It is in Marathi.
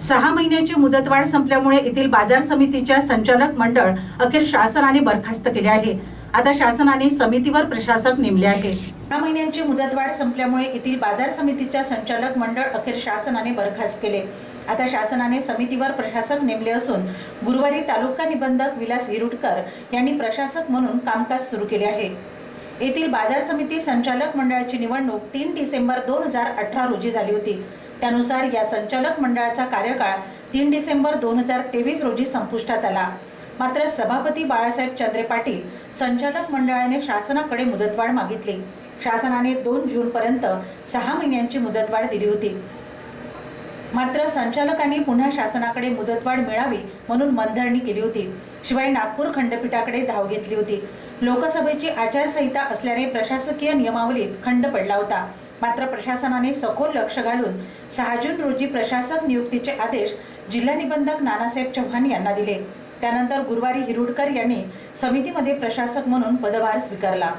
सहा महिन्याची मुदतवाढ संपल्यामुळे येथील बाजार समितीच्या संचालक मंडळ अखेर शासनाने बरखास्त केले आहे. आता शासनाने समितीवर प्रशासक नेमले आहे. सहा महिन्यांची मुदतवाढ संपल्यामुळे येथील बाजार समितीच्या संचालक मंडळ अखेर शासनाने बरखास्त केले. आता शासनाने समितीवर प्रशासक नेमले असून गुरुवारी तालुका निबंधक विलास हिरुटकर यांनी प्रशासक म्हणून कामकाज सुरू केले आहे. येथील बाजार समिती संचालक मंडळाची निवडणूक तीन डिसेंबर दोन हजार अठरा रोजी झाली होती. त्यानुसार या संचालक मंडळाचा कार्यकाळ तीन डिसेंबर दोन हजार तेवीस रोजी संपुष्टात आला. मात्र सभापती बाळासाहेब चंद्रे पाटील संचालक मंडळाने शासनाकडे मुदतवाढ मागितली. शासनाने दोन जूनपर्यंत सहा महिन्यांची मुदतवाढ दिली होती. मात्र संचालकांनी पुन्हा शासनाकडे मुदतवाढ मिळावी म्हणून मनधरणी केली होती. शिवाय नागपूर खंडपीठाकडे धाव घेतली होती. लोकसभेची आचारसंहिता असल्याने प्रशासकीय नियमावलीत खंड पडला होता. मात्र प्रशासनाने सखोल लक्ष घालून सहा जून रोजी प्रशासक नियुक्तीचे आदेश जिल्हा निबंधक नानासाहेब चव्हाण यांना दिले. त्यानंतर गुरुवारी हिरुडकर यांनी समितीमध्ये प्रशासक म्हणून पदभार स्वीकारला.